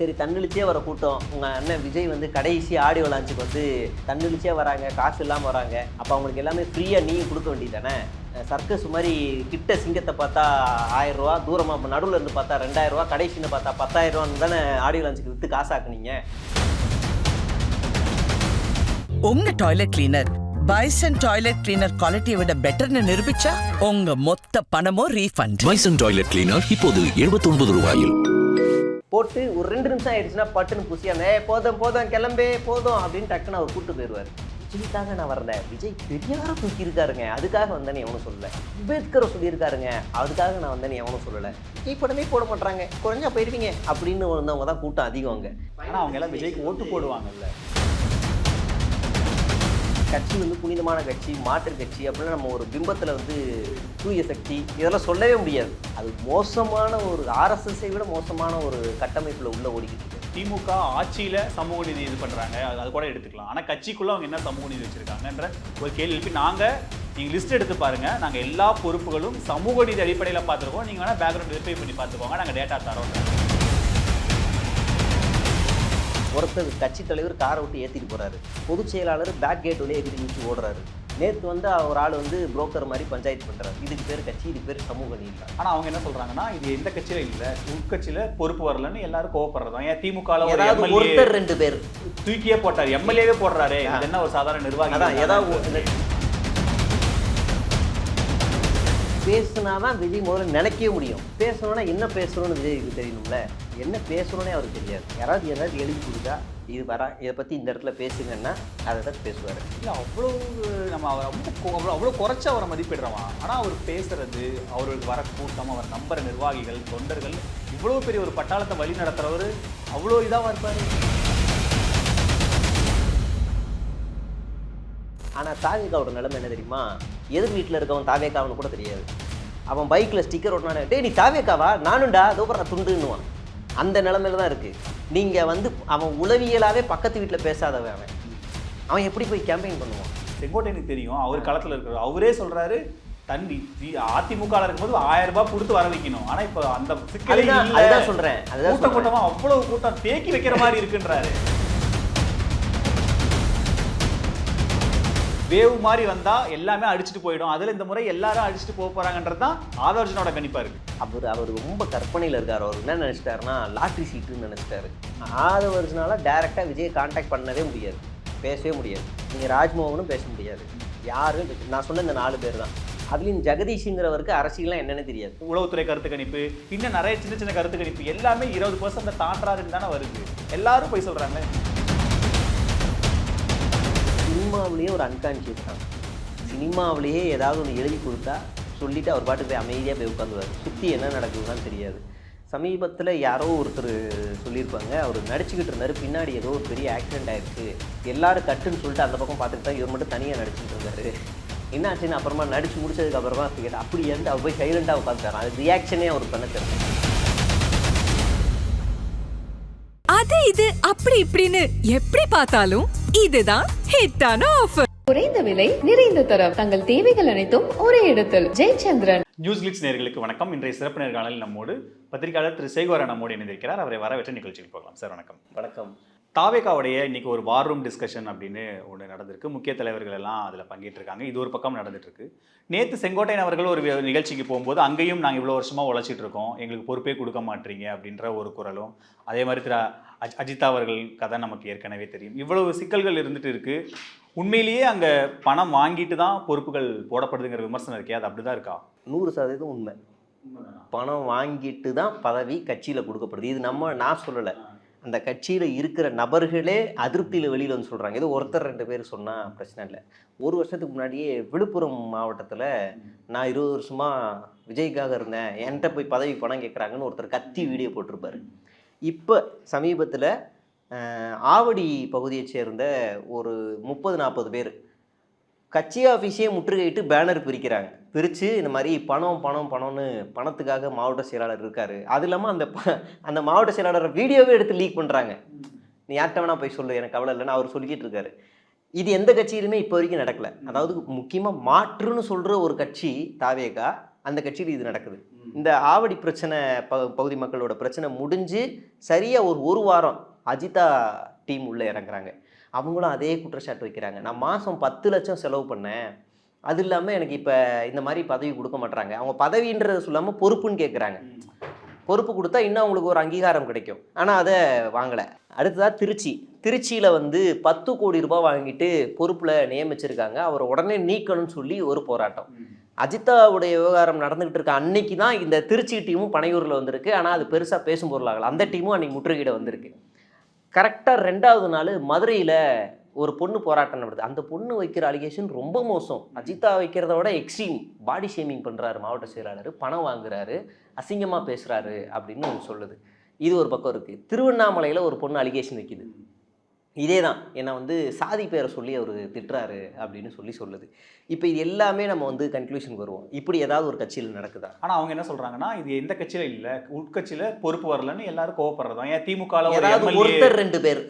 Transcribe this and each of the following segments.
சரி தன்னெழுச்சியே வர கூட்டம். உங்கள் அண்ணன் விஜய் வந்து கடைசி ஆடியோ லான்ச்சுக்கு வந்து தன்னெழுச்சியே வராங்க காசு இல்லாமல் வராங்க. அப்போ அவங்களுக்கு எல்லாமே ஃப்ரீயாக நீங்கள் கொடுக்க வேண்டியதானே சர்க்கஸ் மாதிரி கிட்ட சிங்கத்தை பார்த்தா ஆயிரம் ரூபா தூரமாக நடுவில் இருந்து பார்த்தா ரெண்டாயிரம் ரூபா கடைசின்னு பார்த்தா பத்தாயிரம் ரூபான்னு தானே ஆடியோ லான்ச்சுக்கு விற்று காசாக்குனீங்க. உங்க toilet cleaner Bison toilet cleaner குவாலிட்டியை விட பெட்டர்னு நிரூபிச்சா உங்க மொத்த பணமும் ரீஃபண்ட் பைசன் டாய்லெட் கிளீனர் இப்போது 79 ரூபாயில். போட்டு ஒரு ரெண்டு நிமிஷம் ஆயிடுச்சுன்னா பட்டுன்னு புசியாம ஏ போதும் போதும் கிளம்பே போதும் அப்படின்னு டக்குன்னு அவர் கூட்டு போயிடுவார். விஜய்க்காக நான் வரல. விஜய் பெரியார தூக்கி இருக்காருங்க அதுக்காக வந்தேன்னு எவனும் சொல்லலை. அம்பேத்கரை சொல்லியிருக்காருங்க. அதுக்காக நான் வந்தேன்னு எவனும் சொல்லலை. விஜய் படமே போட மாட்டாங்க குறைஞ்சா போயிருவீங்க. அப்படின்னு வந்தவங்க தான் கூட்டம் அதிகம் அங்கே. ஆனால் அவங்க எல்லாம் விஜய்க்கு ஓட்டு போடுவாங்கல்ல. கட்சி வந்து புனிதமான கட்சி மாற்று கட்சி அப்படின்னு நம்ம ஒரு பிம்பத்தில் வந்து தூய சக்தி இதெல்லாம் சொல்லவே முடியாது. அது மோசமான ஒரு ஆர்எஸ்எஸ்ஐ விட மோசமான ஒரு கட்டமைப்பில் உள்ள ஓடிக்கிட்டு திமுக ஆட்சியில் சமூக நீதி இது பண்ணுறாங்க அது அது கூட எடுத்துக்கலாம். ஆனால் கட்சிக்குள்ளே அவங்க என்ன சமூக நீதி வச்சுருக்காங்கன்ற ஒரு கேள்வி எழுப்பி நாங்கள் நீங்கள் லிஸ்ட் எடுத்து பாருங்கள் நாங்கள் எல்லா பொறுப்புகளும் சமூக நீதி அடிப்படையில் பார்த்துருக்கோம். நீங்கள் வேணால் பேக்ரவுண்ட் வெரிஃபை பண்ணி பார்த்துக்கோங்க. நாங்கள் டேட்டா தரோம். ஒருத்தர் கட்சி தலைவர் காரை விட்டு ஏற்றிட்டு போறாரு. பொதுச் செயலாளர் பேக் கேட் வழியே எகிரி நிமிச்சு ஓடுறாரு. நேற்று வந்து ஒரு ஆள் வந்து புரோக்கர் மாதிரி பஞ்சாயத்து பண்றாரு. இதுக்கு பேர் கட்சி இதுக்கு பேர் சமூக நீதி. ஆனா அவங்க என்ன சொல்றாங்கன்னா இது எந்த கட்சியில இல்ல. உட்கட்சியில பொறுப்பு வரலன்னு எல்லாரும் கோவப்படுறதா ஏன் எம்எல்ஏ ஒருத்தர் ரெண்டு பேர். தூக்கியே போட்டார். எம்எல்ஏவே போடுறாரு. இது என்ன ஒரு சாதாரண நிர்வாகி அதான் ஏதாவது பேசுனாதான் விஜய் முதல்ல நினைக்கவே முடியும். பேசணும்னா என்ன பேசணும்னு விஜய்க்கு தெரியணும்ல என்ன பேசணும்னே அவருக்கு தெரியாது. யாராவது ஏதாவது எழுதி கொடுத்தா இது வர இதை பற்றி இந்த இடத்துல பேசுங்கன்னா அதை தான் பேசுவார். இல்ல அவ்வளவு நம்ம அவர் ரொம்ப கொ- அவ்வளவு அவ்வளவு குறைச்சு அவரை மதிப்பிடுறோமா ஆனா அவர் பேசுறது அவருக்கு வர கூட்டம் அவர் நம்புற நிர்வாகிகள் தொண்டர்கள் இவ்வளவு பெரிய ஒரு பட்டாளத்தை வழி நடத்துறவர் அவ்வளோ இதாவா இருப்பாரு? ஆனால் தாவேக்காவோட நிலைமை என்ன தெரியுமா? எதிர் வீட்டில் இருக்கவன் தாவேக்காவனு கூட தெரியாது. அவன் பைக்கில் ஸ்டிக்கர் ஒட்டினானே டேய் நீ தாவேக்காவா நானும்டா. தூப்பற துண்டுன்னுவான். அந்த நிலமையில தான் இருக்குது நீங்கள் வந்து அவன் உளவியலாகவே பக்கத்து வீட்டில் பேசாதவன் அவன். அவன் எப்படி போய் கேம்பெயின் பண்ணுவான்? செங்கோட்டையனுக்கு தெரியும். அவர் களத்துல இருக்கிறார் அவரே சொல்றாரு தண்ணி அதிமுக இருக்கும்போது ஆயிரம் ரூபாய் கொடுத்து வர வைக்கணும். ஆனா இப்ப அந்த சிக்கலே அதுதான் அதுதான் கூட்டம் சொல்றேன். கூட்டமா அவ்வளவு கூட்டம் தேக்கி வைக்கிற மாதிரி இருக்குன்றாரு. வேவ் மாதிரி வந்தா எல்லாமே அடிச்சுட்டு போயிடும். அதுல இந்த முறை எல்லாரும் அடிச்சுட்டு போக போறாங்கன்றது தான் ஆதர்ஜனோட கணிப்பா இருக்கு. அவர் அவர் ரொம்ப கற்பனையில் இருக்கார். அவர் என்ன நினச்சிட்டாருன்னா லாட்ரி சீட்டுன்னு நினச்சிட்டாரு. ஆறு வருஷனால டேரெக்டாக விஜயை காண்டாக்ட் பண்ணவே முடியாது. பேசவே முடியாது. நீங்கள் ராஜ்மோகனும் பேச முடியாது. யாரும் நான் சொன்ன இந்த நாலு பேர் தான். அதுலேயும் ஜெகதீஷுங்கிறவருக்கு அரசியல்லாம் என்னன்னு தெரியாது. உளவுத்துறை கருத்து கணிப்பு இன்னும் நிறைய சின்ன சின்ன கருத்து கணிப்பு எல்லாமே இருபது பர்சன்ட் தாண்டாருன்னு தானே வருது. எல்லாரும் போய் சொல்றாங்க சினிமாவிலேயே ஒரு அன்கான்ஷியஸ் தான். சினிமாவிலேயே ஏதாவது ஒன்று எழுதி கொடுத்தா சொல்லிட்டு அவர் பாட்டுக்கு போய் அமைதியாக போய் உட்காந்துவார் சுற்றி என்ன நடக்குதுன்னு தெரியாது. சமீபத்தில் யாரோ ஒருத்தர் சொல்லியிருப்பாங்க. அவர் நடிச்சுக்கிட்டு இருந்தார். பின்னாடி ஏதோ ஒரு பெரிய ஆக்சிடென்ட் ஆகிருக்கு எல்லோரும் கட்டுன்னு சொல்லிட்டு அந்த பக்கம் பார்த்துட்டு தான் இவர் மட்டும் தனியாக நடிச்சுட்டு இருந்தாரு. என்ன ஆச்சுன்னு அப்புறமா நடிச்சு முடிச்சதுக்கு அப்புறமா கேட்டா அப்படி இருந்து அவர் போய் சைலண்டாக உட்காந்துட்டார்? அது ரியாக்ஷனே அவர் பண்ண தெரியும் அது இது அப்படி இப்படின்னு எப்படி பார்த்தாலும் இதுதான் ஹிட்டான ஆஃபர் குறைந்த விலை நிறைந்த தரம். தங்கள் தேவைகள் அனைத்தும் ஒரே இடத்தில். ஜெயச்சந்திரன். நியூஸ் கிளிட்ஸ் நேர்களுக்கு வணக்கம். இன்றைய சிறப்பு நேர்காணலில் நம்மோடு பத்திரிகையாளர் திரு சேகோரா நம்மோடு இணைந்திருக்கிறார். அவரை வரவேற்ற நிகழ்ச்சிக்கு போகலாம். சார் வணக்கம். வணக்கம். தாவேகாவுடைய இன்னைக்கு ஒரு வார் ரூம் டிஸ்கஷன் அப்படின்னு ஒன்று நடந்திருக்கு. முக்கிய தலைவர்கள் எல்லாம் அதில் பங்கேற்றிருக்காங்க. இது ஒரு பக்கம் நடந்துட்டு இருக்கு நேற்று செங்கோட்டையன் அவர்கள் ஒரு நிகழ்ச்சிக்கு போகும்போது அங்கேயும் நாங்கள் இவ்வளோ வருஷமாக உழைச்சிட்டு இருக்கோம். எங்களுக்கு பொறுப்பே கொடுக்க மாட்டீங்க அப்படின்ற ஒரு குரலும் அதே மாதிரி திரு அஜ் அஜிதா அவர்கள் கதை நமக்கு ஏற்கனவே தெரியும். இவ்வளவு சிக்கல்கள் இருந்துட்டு இருக்கு. உண்மையிலேயே அங்கே பணம் வாங்கிட்டு தான் பொறுப்புகள் போடப்படுதுங்கிற விமர்சனம் இருக்கே அது அப்படிதான் இருக்கா? நூறு சதவீதம் உண்மை. பணம் வாங்கிட்டு தான் பதவி கட்சியில் கொடுக்கப்படுது. இது நம்ம நான் சொல்லலை. அந்த கட்சியில் இருக்கிற நபர்களே அதிருப்தியில் வெளியில் வந்து சொல்கிறாங்க ஏதோ ஒருத்தர் ரெண்டு பேர் சொன்னால் பிரச்சனை இல்லை. ஒரு வருஷத்துக்கு முன்னாடியே விழுப்புரம் மாவட்டத்தில் நான் இருபது வருஷமாக விஜய்க்காக இருந்தேன். என்கிட்ட போய் பதவி பணம் கேட்குறாங்கன்னு ஒருத்தர் கத்தி வீடியோ போட்டிருப்பாரு. இப்போ சமீபத்தில் ஆவடி பகுதியைச் சேர்ந்த ஒரு முப்பது நாற்பது பேர் கட்சி ஆஃபீஸையே முற்றுகையிட்டு பேனர் பிரிக்கிறாங்க. பிரித்து இந்த மாதிரி பணம் பணம் பணம்னு பணத்துக்காக மாவட்ட செயலாளர் இருக்காரு. அது இல்லாமல் அந்த ப- அந்த மாவட்ட செயலாளர் வீடியோவே எடுத்து லீக் பண்ணுறாங்க நீ யார்கிட்ட வேணா போய் சொல்லு எனக்கு கவலை இல்லைன்னு அவர் சொல்லிக்கிட்டு இருக்காரு. இது எந்த கட்சியிலுமே இப்போ வரைக்கும் நடக்கலை. அதாவது முக்கியமாக மாற்றுன்னு சொல்கிற ஒரு கட்சி தாவேகா அந்த கட்சியில் இது நடக்குது. இந்த ஆவடி பிரச்சனை ப பகுதி மக்களோட பிரச்சனை முடிஞ்சு சரியாக ஒரு ஒரு வாரம் அஜிதா டீம் உள்ளே இறங்குறாங்க. அவங்களும் அதே குற்றச்சாட்டு வைக்கிறாங்க. நான் மாதம் பத்து லட்சம் செலவு பண்ணேன். அது இல்லாமல் எனக்கு இப்போ இந்த மாதிரி பதவி கொடுக்க மாட்றாங்க. அவங்க பதவின்றது சொல்லாமல் பொறுப்புன்னு கேட்குறாங்க பொறுப்பு கொடுத்தா இன்னும் அவங்களுக்கு ஒரு அங்கீகாரம் கிடைக்கும். ஆனால் அதை வாங்கலை. அடுத்ததாக திருச்சி. திருச்சியில் வந்து பத்து கோடி ரூபாய் வாங்கிட்டு பொறுப்பில் நியமிச்சிருக்காங்க. அவரை உடனே நீக்கணும்னு சொல்லி ஒரு போராட்டம். அஜித்தாவுடைய விவகாரம் நடந்துகிட்டு இருக்க அன்னைக்கு தான் இந்த திருச்சி டீமும் பனையூரில் வந்திருக்கு. ஆனால் அது பெருசாக பேசும் பொருளாகல. அந்த டீமும் அன்னைக்கு முற்றுகையிட வந்திருக்கு. கரெக்டாக ரெண்டாவது நாள் மதுரையில் ஒரு பொண்ணு போராட்டம் நடக்குது அந்த பொண்ணு வைக்கிற அலிகேஷன் ரொம்ப மோசம். அஜிதா வைக்கிறத விட எக்ஸ்ட்ரீம் பாடி ஷேமிங் பண்ணுறாரு மாவட்ட செயலாளர் பணம் வாங்குறாரு அசிங்கமாக பேசுகிறாரு அப்படின்னு சொல்லுது. இது ஒரு பக்கம் இருக்குது திருவண்ணாமலையில் ஒரு பொண்ணு அலிகேஷன் வைக்குது. இதே தான் என்னை வந்து சாதி பேரை சொல்லி அவர் திட்டுறாரு அப்படின்னு சொல்லி சொல்லுது. இப்போ இது எல்லாமே நம்ம வந்து கன்க்ளூஷனுக்கு வருவோம். இப்படி ஏதாவது ஒரு கட்சியில் நடக்குதா? ஆனா அவங்க என்ன சொல்றாங்கன்னா இது எந்த கட்சியில இல்ல. உட்கட்சியில பொறுப்பு வரலன்னு எல்லாரும் கோவப்படுறதா ஏன் திமுக ஒருத்தர் ரெண்டு பேர்.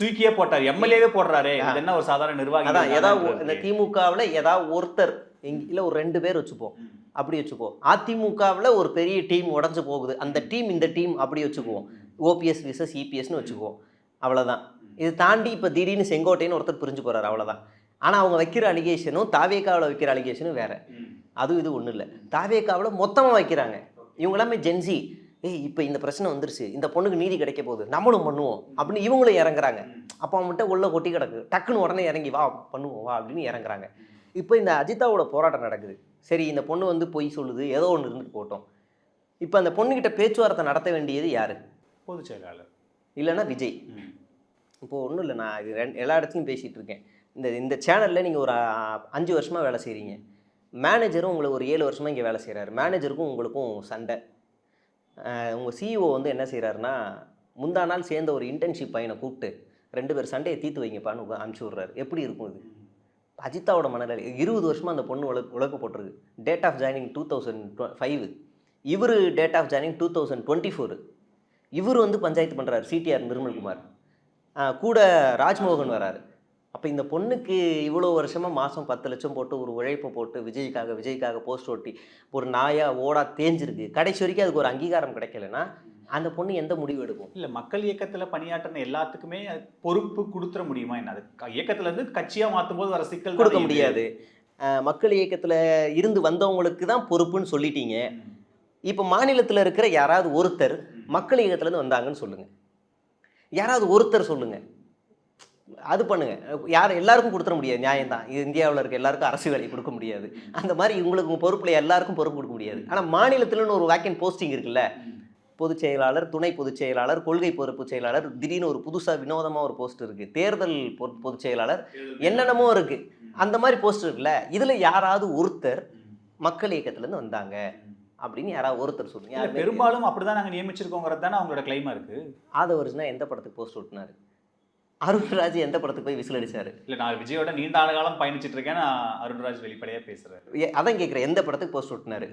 தூக்கியே போட்டார். எம்எல்ஏவே போடுறாரு. என்ன ஒரு சாதாரண நிர்வாகி அதான் ஏதாவது இந்த திமுகவில் ஏதாவது ஒருத்தர் எங்க இல்லை ஒரு ரெண்டு பேர் வச்சுப்போம். அப்படி வச்சுப்போம் அதிமுகவில் ஒரு பெரிய டீம் உடஞ்சு போகுது. அந்த டீம் இந்த டீம் அப்படி வச்சுக்குவோம். ஓபிஎஸ் விசஸ் இபிஎஸ்னு வச்சுக்குவோம். அவ்வளோதான் இது தாண்டி இப்போ திடீர்னு செங்கோட்டைன்னு ஒருத்தர் பிரிஞ்சு போகிறாரு அவ்வளோதான் ஆனால் அவங்க வைக்கிற அலிகேஷனும் தாவேக்காவில் வைக்கிற அலிகேஷனும் வேற. அதுவும் இது ஒன்றும் இல்லை. தாவேக்காவில் மொத்தமாக வைக்கிறாங்க. இவங்க எல்லாமே ஜென்சி ஏய் இப்போ இந்த பிரச்சனை வந்துருச்சு. இந்த பொண்ணுக்கு நீதி கிடைக்க போகுது. நம்மளும் பண்ணுவோம். அப்படின்னு இவங்களும் இறங்குறாங்க. அப்போ அவன்கிட்ட உள்ள கொட்டி கிடக்கு. டக்குன்னு உடனே இறங்கி வா பண்ணுவோம் வா அப்படின்னு இறங்குறாங்க. இப்போ இந்த அஜிதாவோட போராட்டம் நடக்குது. சரி இந்த பொண்ணு வந்து பொய் சொல்லுது. ஏதோ ஒன்று இருந்துட்டு போட்டோம் இப்போ அந்த பொண்ணுக்கிட்ட பேச்சுவார்த்தை நடத்த வேண்டியது யாரு? பொதுச் செயலாளர். இல்லைன்னா விஜய். இப்போது ஒன்றும் இல்லை நான் இது ரெண்டு எல்லா இடத்துலையும் பேசிகிட்டு இருக்கேன். இந்த இந்த சேனலில் நீங்கள் ஒரு அஞ்சு வருஷமாக வேலை செய்கிறீங்க மேனேஜரும் உங்களுக்கு ஒரு ஏழு வருஷமாக இங்கே வேலை செய்கிறாரு மேனேஜருக்கும் உங்களுக்கும் சண்டை. உங்கள் சிஇஓ வந்து என்ன செய்கிறாருன்னா முந்தா நாள் சேர்ந்த ஒரு இன்டர்ன்ஷிப் பையனை கூப்பிட்டு ரெண்டு பேர் சண்டையை தீர்த்து வைங்கப்பான்னு அனுப்பிச்சி விட்றாரு. எப்படி இருக்கும் இது? அஜித்தாவோட மனநிலை இருபது வருஷமாக அந்த பொண்ணு உழக்கு உழக்கு போட்டிருக்கு. Date of joining two thousand five இவர் date of joining two thousand twenty four இவர் வந்து பஞ்சாயத்து பண்ணுறாரு சிடிஆர் நிர்மல்குமார். கூட ராஜ்மோகன் வராரு. அப்போ இந்த பொண்ணுக்கு இவ்வளோ வருஷமாக மாதம் பத்து லட்சம் போட்டு ஒரு உழைப்பை போட்டு விஜய்க்காக விஜய்க்காக போஸ்ட் ஒட்டி ஒரு நாயா ஓடா தேஞ்சிருக்கு. கடைசி வரைக்கும் அதுக்கு ஒரு அங்கீகாரம் கிடைக்கலன்னா அந்த பொண்ணு எந்த முடிவு எடுக்கும்? இல்ல மக்கள் இயக்கத்துல பணியாற்றின எல்லாத்துக்குமே பொறுப்பு கொடுத்துட முடியுமா என்ன? அது க- இயக்கத்துல இருந்து கட்சியா மாத்தும் போது வர சிக்கல் கொடுக்க. முடியாது. மக்கள் இயக்கத்தில் இருந்து வந்தவங்களுக்கு தான் பொறுப்புன்னு சொல்லிட்டீங்க. இப்போ மாநிலத்தில் இருக்கிற யாராவது ஒருத்தர் மக்கள் இயக்கத்துலேருந்து வந்தாங்கன்னு சொல்லுங்க. யாராவது ஒருத்தர் சொல்லுங்க. அது பண்ணுங்க. யார் எல்லாருக்கும் கொடுத்துட முடியாது. நியாயம் தான் இது இந்தியாவில் இருக்க எல்லாருக்கும் அரசு வேலை கொடுக்க முடியாது. அந்த மாதிரி உங்களுக்கு பொறுப்பில் எல்லாருக்கும் பொறுப்பு கொடுக்க முடியாது. ஆனால் மாநிலத்தில்னு ஒரு வேக்கன் போஸ்டிங் இருக்குல்ல. பொதுச் செயலாளர் துணை பொதுச் செயலாளர் கொள்கை பொறுப்பு செயலாளர் திடீர்னு ஒரு புதுசாக வினோதமாக ஒரு போஸ்ட் இருக்குது தேர்தல் பொ- பொதுச் செயலாளர் என்னென்னமோ இருக்குது அந்த மாதிரி போஸ்ட் இருக்குல்ல. இதில் யாராவது ஒருத்தர் மக்கள் இயக்கத்துலேருந்து வந்தாங்க. அப்படின்னு யாராவது ஒருத்தர் சொல்லுங்க பெரும்பாலும் அப்படிதான் நாங்க நியமிச்சிருக்கோங்கிறது தானே அவங்களோட கிளைமா இருக்கு. ஆதவர்ஸ்னா எந்த படத்துக்கு போஸ்ட் ஒட்டினாரு? அருண்ராஜ் எந்த படத்துக்கு போய் விசில் அடிச்சாரு இல்ல நான் விஜயோட நீண்ட காலம் பயணிச்சிட்டு இருக்கேன் நான் அருண்ராஜ் வெளிப்படையா பேசுறேன். ஏ- அதான் கேட்குறேன் எந்த படத்துக்கு போஸ்ட் ஒட்டினாரு?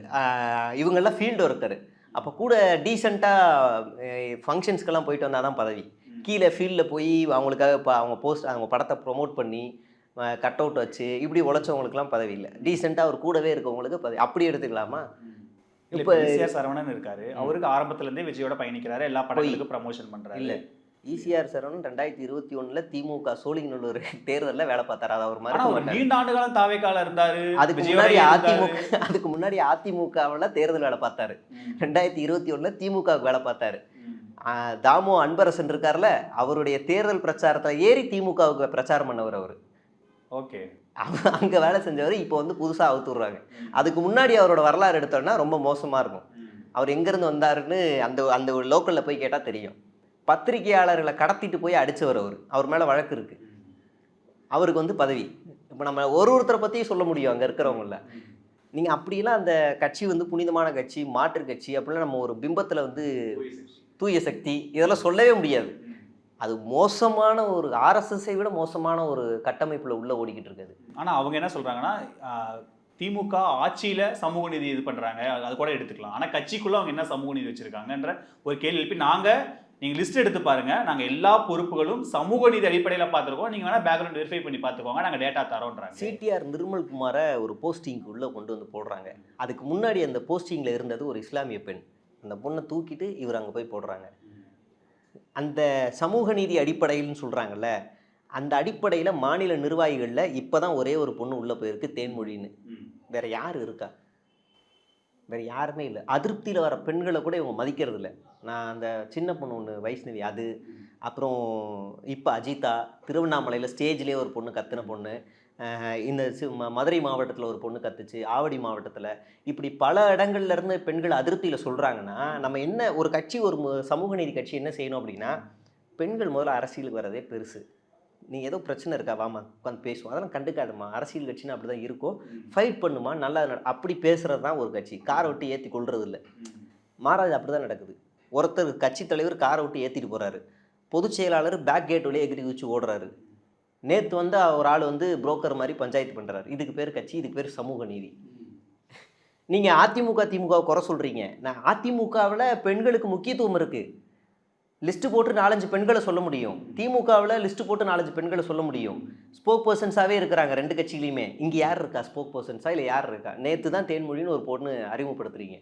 இவங்கெல்லாம் ஃபீல்டு ஒருத்தர். அப்போ கூட டீசெண்டாக ஃபங்க்ஷன்ஸ்க்கெல்லாம் போயிட்டு வந்தால் தான் பதவி கீழே ஃபீல்டில் போய் அவங்களுக்காக இப்போ அவங்க போஸ்ட் அவங்க படத்தை ப்ரொமோட் பண்ணி கட் அவுட் வச்சு இப்படி உழைச்சவங்களுக்குலாம் பதவி இல்லை. டீசெண்டாக அவர் கூடவே இருக்கவங்களுக்கு பதவி. அப்படி எடுத்துக்கலாமா? இப்ப- ஈசிஆர் சரவணன் இருக்காரு. அவருக்கு ஆரம்பத்துல இருந்தே விஜயோட பயணிக்கிறாரு. எல்லா படங்களுக்கும் ப்ரமோஷன் பண்றாரு. இல்லை ஈசிஆர் சரவணன் ரெண்டாயிரத்தி இருபத்தி ஒன்றில் திமுக சோழிங்கநல்லூர் தேர்தலில் வேலை பார்த்தாரு. அது அவர் மாட்டாரு. நீண்ட ஆண்டு காலம் தாவேக்கால இருந்தாரு. அதுக்கு முன்னாடி. அதிமுக அதுக்கு முன்னாடி அதிமுகவில் தேர்தல் வேலை பார்த்தாரு. ரெண்டாயிரத்தி இருபத்தி ஒன்றில் திமுகவுக்கு வேலை பார்த்தாரு. தாமு அன்பரசன் இருக்கார்ல அவருடைய தேர்தல் பிரச்சாரத்தில் ஏறி திமுகவுக்கு பிரச்சாரம் பண்ணவர் அவர். ஓகே. அங்கே வேலை செஞ்சவர் இப்போ வந்து புதுசாக அவுத்து விட்றாங்க அதுக்கு முன்னாடி அவரோட வரலாறு எடுத்தோம்னா ரொம்ப மோசமாக இருக்கும். அவர் எங்கேருந்து வந்தாருன்னு அந்த அந்த லோக்கலில் போய் கேட்டால் தெரியும். பத்திரிகையாளர்களை கடத்திட்டு போய் அடிச்சவர் அவர். அவர் மேலே வழக்கு இருக்குது அவருக்கு வந்து பதவி. இப்போ நம்ம ஒரு ஒருத்தரை பற்றியும் சொல்ல முடியும் அங்கே இருக்கிறவங்கள. நீங்கள் அப்படியெல்லாம் அந்த கட்சி வந்து புனிதமான கட்சி மாற்று கட்சி அப்படிலாம் நம்ம ஒரு பிம்பத்தில் வந்து தூய சக்தி. இதெல்லாம் சொல்லவே முடியாது. அது மோசமான ஒரு ஆர்எஸ்எஸ்ஐ விட மோசமான ஒரு கட்டமைப்பில் உள்ள ஓடிக்கிட்டு இருக்குது. ஆனா அவங்க என்ன சொல்றாங்கன்னா ஆஹ், திமுக ஆட்சியில சமூக நீதி இது பண்றாங்க அது- கூட எடுத்துக்கலாம். ஆனா கட்சிக்குள்ள அவங்க என்ன சமூக நீதி வச்சிருக்காங்கன்ற ஒரு கேள்வி எழுப்பி நாங்க நீங்க லிஸ்ட் எடுத்து பாருங்க நாங்க எல்லா பொறுப்புகளும் சமூக நீதி அடிப்படையில பார்த்திருக்கோம். நீங்க வேணா பேக்ரவுண்ட் வெரிஃபை பண்ணி பார்த்துக்கோங்க நாங்க டேட்டா தரோன்றாங்க. சிடிஆர் நிர்மல்குமாரை ஒரு போஸ்டிங்க்கு உள்ளே கொண்டு வந்து போடுறாங்க. அதுக்கு முன்னாடி அந்த போஸ்டிங்கில் இருந்தது ஒரு இஸ்லாமிய பெண். அந்த பொண்ணை தூக்கிட்டு இவர் அங்கே போய் போடுறாங்க. அந்த சமூக நீதி அடிப்படையில்னு சொல்கிறாங்கல்ல அந்த அடிப்படையில் மாநில நிர்வாகிகளில் இப்போ தான் ஒரே ஒரு பொண்ணு உள்ளே போயிருக்கு தேன்மொழின்னு. வேற யார் இருக்கா? வேற யாருமே இல்லை. அதிருப்தியில் வர பெண்களை கூட இவங்க மதிக்கிறது இல்லை நான் அந்த சின்ன பொண்ணு ஒன்று வைஷ்ணவி அது. அப்புறம் இப்போ அஜிதா திருவண்ணாமலையில் ஸ்டேஜ்லேயே ஒரு பொண்ணு கத்துன பொண்ணு. இந்த மதுரை மாவட்டத்தில் ஒரு பொண்ணு கத்துச்சு ஆவடி மாவட்டத்தில். இப்படி பல இடங்கள்ல இருந்து பெண்கள் அதிருப்தியில் சொல்கிறாங்கன்னா நம்ம என்ன ஒரு கட்சி ஒரு சமூக நீதி கட்சி என்ன செய்யணும் அப்படின்னா பெண்கள் முதல்ல அரசியலுக்கு வரதே பெருசு. நீ ஏதோ பிரச்சனை இருக்கா வாமா உட்காந்து பேசுவோம். அதெல்லாம் கண்டுக்காதுமா அரசியல் கட்சின்னு அப்படி தான் இருக்கும். ஃபைட் பண்ணுமா நல்லா நட- அப்படி பேசுகிறது தான் ஒரு கட்சி. காரை விட்டு ஏற்றி கொள்வது இல்லை மாறாது அப்படி தான் நடக்குது. ஒருத்தர் கட்சி தலைவர் காரை விட்டு ஏற்றிட்டு போகிறாரு பொதுச் செயலாளர் பேக் கேட் வழியே எகிரி குச்சி ஓடுறாரு. நேற்று வந்து ஒரு ஆள் வந்து புரோக்கர் மாதிரி பஞ்சாயத்து பண்ணுறாரு இதுக்கு பேர் கட்சி இதுக்கு பேர் சமூக நீதி. நீங்கள் அதிமுக திமுக குறை சொல்கிறீங்க நான் அதிமுகவில் பெண்களுக்கு முக்கியத்துவம் இருக்குது லிஸ்ட்டு போட்டு நாலஞ்சு பெண்களை சொல்ல முடியும். திமுகவில் லிஸ்ட்டு போட்டு நாலஞ்சு பெண்களை சொல்ல முடியும். ஸ்போக் பர்சன்ஸாகவே இருக்கிறாங்க ரெண்டு கட்சியிலையுமே. இங்கே யார் இருக்கா? ஸ்போக் பர்சன்ஸா இல்லை யார் இருக்கா? நேற்று தான் தேன்மொழின்னு ஒரு பொண்ணு அறிமுகப்படுத்துறீங்க.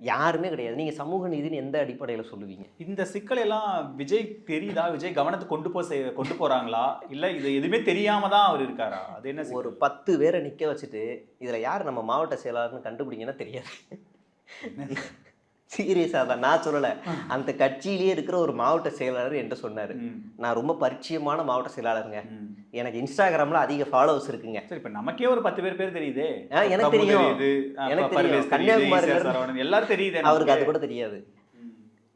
யாருமே கிடையாது. நீங்கள் சமூக நீதின்னு எந்த அடிப்படையில் சொல்லுவீங்க? இந்த சிக்கல் எல்லாம் விஜய் தெரியுதா? விஜய் கவனத்துக்கு கொண்டு போ கொண்டு போறாங்களா? இல்ல இது எதுவுமே தெரியாம தான் அவர் இருக்காரா? அது என்ன ஒரு? பத்து பேரை நிற்க வச்சுட்டு இதில் யார் நம்ம மாவட்ட செயலாளர்னு கண்டுபிடிங்கன்னா தெரியாது. சீரியஸாக தான். நான் சொல்லலை. அந்த கட்சியிலேயே இருக்கிற ஒரு மாவட்ட செயலாளர் என்று சொன்னார். நான் ரொம்ப பரிச்சயமான மாவட்ட செயலாளருங்க. எனக்கு இன்ஸ்டாகிராமில் அதிக ஃபாலோவர்ஸ் இருக்குங்க. சரி இப்ப நமக்கே ஒரு பத்து பேர் பேர் தெரியுதே. எனக்கு தெரியும். எனக்கு தெரியும். சரவணன். எல்லாரும் தெரியுது அவருக்கு அது கூட தெரியாது.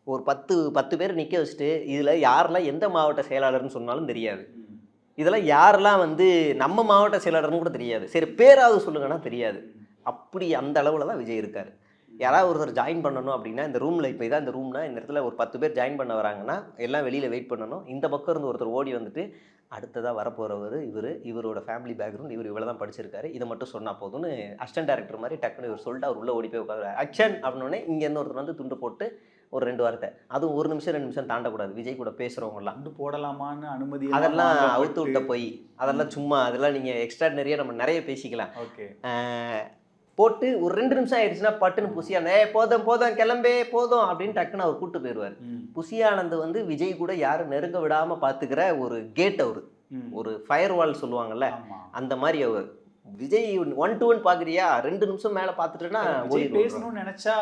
ஒரு பத்து பத்து பேர் நிற்க வச்சுட்டு இதில் யாரெல்லாம் எந்த மாவட்ட செயலாளர்னு சொன்னாலும் தெரியாது. இதெல்லாம் யாரெல்லாம் வந்து நம்ம மாவட்ட செயலாளர்னு கூட தெரியாது. சரி பேராவது சொல்லுங்கன்னா தெரியாது. அப்படி அந்த அளவில் தான் விஜய் இருக்கார். யாராவது ஒருத்தர் ஜாயின் பண்ணணும் அப்படின்னா இந்த ரூமில் இப்போ இதான் இந்த ரூம்னா இந்த இடத்துல ஒரு பத்து பேர் ஜாயின் பண்ண வராங்கன்னா எல்லாம் வெளியில் வெயிட் பண்ணணும். இந்த பக்கம் இருந்து ஒருத்தர் ஓடி வந்துட்டு அடுத்ததாக வரப்போகிறவர் இவர் இவரோட ஃபேமிலி பேக்ரவுண்ட் இவர் இவ்வளோ தான் படிச்சிருக்காரு. இதை மட்டும் சொன்னால் போதும்னு அசிஸ்டன்ட் டேரக்டர் மாதிரி டக்குன்னு இவர் சொல்லிட்டு அவர் உள்ளே ஓடி போய் உட்காந்து அக்ஷன் அப்படின்னோடனே இங்கேருந்து ஒருத்தர் வந்து துண்டு போட்டு ஒரு ரெண்டு வார்த்தை. அதுவும் ஒரு நிமிஷம் ரெண்டு நிமிஷம் தாண்டக்கூடாது. விஜய் கூட பேசுகிறவங்கலாம் அண்டு போடலாமான்னு அனுமதி அதெல்லாம் அவுத்து விட்ட போய். அதெல்லாம் சும்மா அதெல்லாம் நீங்கள் எக்ஸ்ட்ரா நிறைய நம்ம நிறைய பேசிக்கலாம். ஓகே. போட்டு ஒரு ரெண்டு நிமிஷம் ஆயிடுச்சுன்னா பட்டுன்னு புசியானந்த் ஏ போதும் போதும் கிளம்பே போதும் அப்படின்னு டக்குன்னு அவர் கூட்டு போயிடுவார். புசியானந்த் வந்து விஜய் கூட யாரும் நெருங்க விடாமல் பார்த்துக்கிற ஒரு கேட் அவர். ஒரு ஃபயர் வால் சொல்லுவாங்கல்ல அந்த மாதிரி அவர். விஜய் ஒன் டு ஒன் பார்க்குறியா ரெண்டு நிமிஷம் மேலே பார்த்துட்டுன்னா விஜய் பேசணும்னு நினைச்சா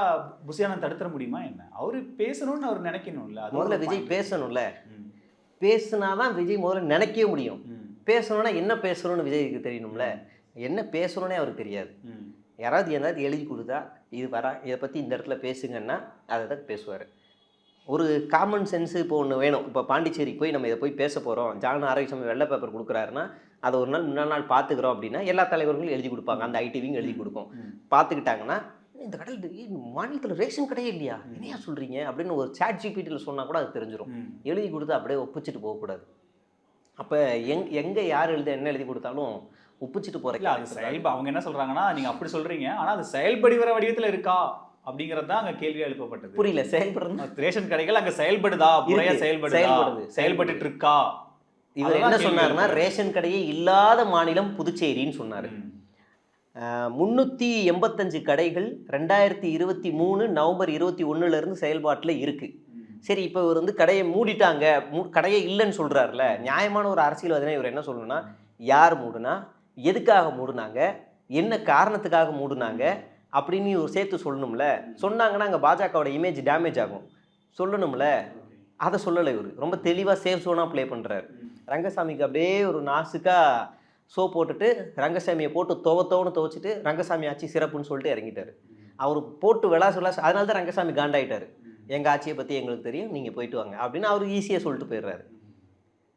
புசியானந்த் தடுத்துற முடியுமா என்ன? அவரு பேசணும்னு அவர் நினைக்கணும்ல முதல்ல விஜய். பேசணும்ல. பேசுனாதான் விஜய் முதல்ல நினைக்கவே முடியும். பேசணும்னா என்ன பேசணும்னு விஜய்க்கு தெரியணும்ல. என்ன பேசணும்னே அவருக்கு தெரியாது. யாராவது ஏதாவது எழுதி கொடுத்தா இது வரா இதை பற்றி இந்த இடத்துல பேசுங்கன்னா அதை தான் பேசுவார். ஒரு காமன் சென்ஸு இப்போ ஒன்று வேணும். இப்போ பாண்டிச்சேரிக்கு போய் நம்ம இதை போய் பேச போகிறோம் ஜான ஆரோக்கியம் வெள்ளை பேப்பர் கொடுக்குறாருன்னா அதை ஒரு நாள் முன்னாள் நாள் பார்த்துக்கிறோம் அப்படின்னா எல்லா தலைவர்களும் எழுதி கொடுப்பாங்க. அந்த ஐடிவியும் எழுதி கொடுக்கும். பார்த்துக்கிட்டாங்கன்னா இந்த கடையில் மாநிலத்தில் ரேஷன் கடையே இல்லையா? என்னையா சொல்கிறீங்க அப்படின்னு ஒரு சாட் ஜிபிடியில் சொன்னால் கூட அது தெரிஞ்சிடும். எழுதி கொடுத்து அப்படியே ஒப்பிச்சிட்டு போகக்கூடாது. அப்போ எங் எங்கே யார் எழுத என்ன எழுதி கொடுத்தாலும் ஒப்பிச்சிட்டு இல்ல அது செயல்பா அவங்க என்ன சொல்றாங்கன்னா நீங்க அப்படி சொல்றீங்க ஆனா அது செயல்படுகிற வடிவத்துல இருக்கா? அப்படிங்கறது தான் அங்க கேள்வி எழுப்பப்பட்டது. புரியல செயல்படுறது ரேஷன் கடைகள் அங்க செயல்படுதா? முறையா இருக்கு. செயல்படுதா? செயல்படுது. செயல்பட்டுட்டு இருக்கா இவர் என்ன எழுப்புறாரு. ரேஷன் கடையே இல்லாத மாநிலம் புதுச்சேரின்னு சொன்னார். முந்நூற்றி எண்பத்தஞ்சு கடைகள் ரெண்டாயிரத்தி இருபத்தி மூணு நவம்பர் இருபத்தி ஒன்றுலேருந்து செயல்பாட்டில் இருக்குது சரி இப்போ இவர் வந்து கடையை மூடிட்டாங்க. மூ கடையே இல்லைன்னு சொல்கிறாருல நியாயமான ஒரு அரசியல்வாதினா இவர் என்ன சொல்லணும்னா யார் மூடுனா எதுக்காக மூடுனாங்க? என்ன காரணத்துக்காக மூடுனாங்க? அப்படின்னு இவர் சேர்த்து சொல்லணும்ல. சொன்னாங்கன்னா அங்கே பாஜகவோட இமேஜ் டேமேஜ் ஆகும். சொல்லணும்ல. அதை சொல்லலை இவர். ரொம்ப தெளிவாக சேஃப் சோனாக ப்ளே பண்ணுறாரு ரங்கசாமிக்கு அப்படியே ஒரு நாசுக்காக ஷோ போட்டுட்டு ரங்கசாமியை போட்டு துவத்தோன்னு துவச்சிட்டு ரங்கசாமி ஆட்சி சிறப்புன்னு சொல்லிட்டு இறங்கிட்டாரு. அவர் போட்டு விளாசு விளாசு அதனால தான் ரங்கசாமி காண்டாயிட்டார். எங்கள் ஆட்சியை பற்றி எங்களுக்கு தெரியும் நீங்கள் போயிட்டு வாங்க அப்படின்னு அவர் ஈஸியாக சொல்லிட்டு போயிடுறாரு.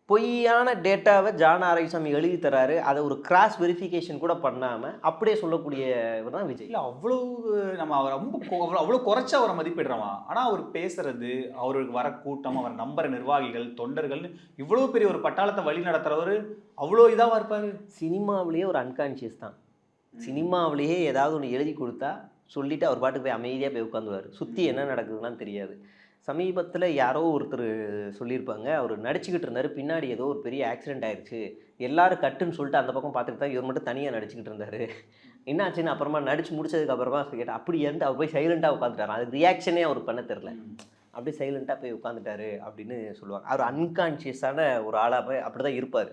பொய்யான டேட்டாவை ஜான ஆரோக்கியசாமி எழுதி தராரு. அதை ஒரு கிராஸ் வெரிஃபிகேஷன் கூட பண்ணாமல் அப்படியே சொல்லக்கூடியவர் தான் விஜய். இல்ல அவ்வளவு நம்ம அவர் ரொம்ப அவ்வளவு அவ்வளவு குறைச்சு அவரை மதிப்பிடுறோமா? ஆனா அவர் பேசுறது அவருக்கு வர கூட்டம் அவர் நம்புற நிர்வாகிகள் தொண்டர்கள் இவ்வளவு பெரிய ஒரு பட்டாளத்தை வழி நடத்துறவரு அவ்வளோ இதாவா இருப்பாரு. சினிமாவிலேயே ஒரு அன்கான்ஷியஸ் தான். சினிமாவிலேயே ஏதாவது ஒன்று எழுதி கொடுத்தா சொல்லிட்டு அவர் பாட்டுக்கு போய் அமைதியாக போய் உட்காந்துவார் சுற்றி என்ன நடக்குதுலாம் தெரியாது. சமீபத்தில் யாரோ ஒருத்தர் சொல்லியிருப்பாங்க. அவர் நடிச்சுக்கிட்டு இருந்தார். பின்னாடி ஏதோ ஒரு பெரிய ஆக்சிடென்ட் ஆயிடுச்சு எல்லாரும் கட்டுன்னு சொல்லிட்டு அந்த பக்கம் பார்த்துட்டு தான் இவர் மட்டும் தனியாக நடிச்சுக்கிட்டு இருந்தார். என்னாச்சுன்னு அப்புறமா நடிச்சு முடிச்சதுக்கு அப்புறமா கேட்டேன் அப்படி இருந்து அவர் போய் சைலண்ட்டாக உட்காந்துட்டாரு. அது ரியாக்ஷனே அவர் பண்ண தெரில அப்படியே சைலண்ட்டாக போய் உட்காந்துட்டாரு அப்படின்னு சொல்லுவாங்க. அவர் அன்கான்ஷியஸான ஒரு ஆளாக போய் அப்படி தான் இருப்பார்